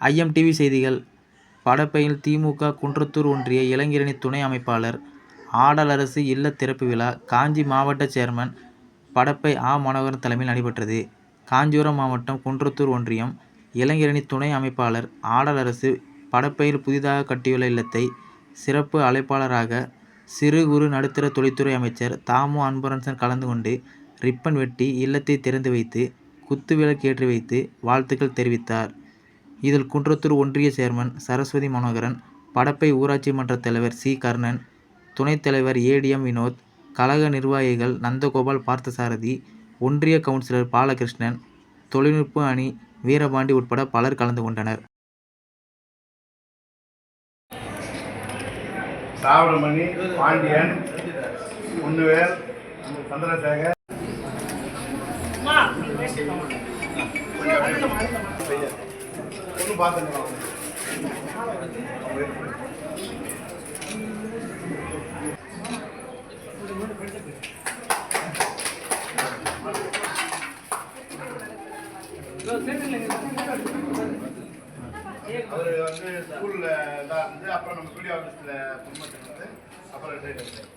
IMDb செய்திகள் படப்பையில் திமுக குன்றத்தூர் ஒன்றிய இளைஞரணி துணை அமைப்பாளர் ஆடலரசு இல்ல திறப்பு விழா காஞ்சி மாவட்ட சேர்மன் படப்பை ஆ மனோகரன் தலைமையில் நடைபெற்றது. காஞ்சிபுரம் மாவட்டம் குன்றத்தூர் ஒன்றியம் இளைஞரணி துணை அமைப்பாளர் ஆடலரசு படப்பையில் புதிதாக கட்டியுள்ள இல்லத்தை சிறப்பு அழைப்பாளராக சிறு குறு நடுத்தர தொழில்துறை அமைச்சர் தாமு அன்பரன்சன் கலந்து கொண்டு ரிப்பன் வெட்டி இல்லத்தை திறந்து வைத்து குத்துவிளக்கு ஏற்றி வைத்து வாழ்த்துக்கள் தெரிவித்தார். இதில் குன்றத்தூர் ஒன்றிய சேர்மன் சரஸ்வதி மனோகரன் படப்பை ஊராட்சி மன்ற தலைவர் சி. கர்ணன் துணைத் தலைவர் ஏடிஎம் வினோத் கழக நிர்வாகிகள் நந்தகோபால் பார்த்தசாரதி ஒன்றிய கவுன்சிலர் பாலகிருஷ்ணன் தொழில்நுட்ப அணி வீரபாண்டி உட்பட பலர் கலந்து கொண்டனர். சாவரமணி பாண்டியன் பொன்னுவேல் சந்திரசேகர் ஒன்றும் அவர் வந்து ஸ்கூலில் இதாக இருந்து அப்புறம் நம்ம ஸ்டுடியோ ஆஃபீஸில் ப்ரொமோஷன் வந்து அப்புறம் ரிட்டையர்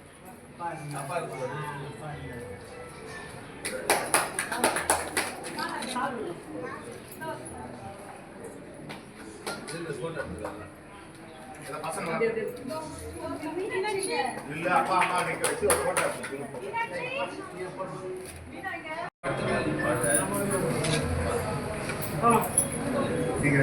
அப்பா பசங்க இல்ல அப்பா அம்மா நிக்க வச்சு ஒரு போட்டோ நீங்க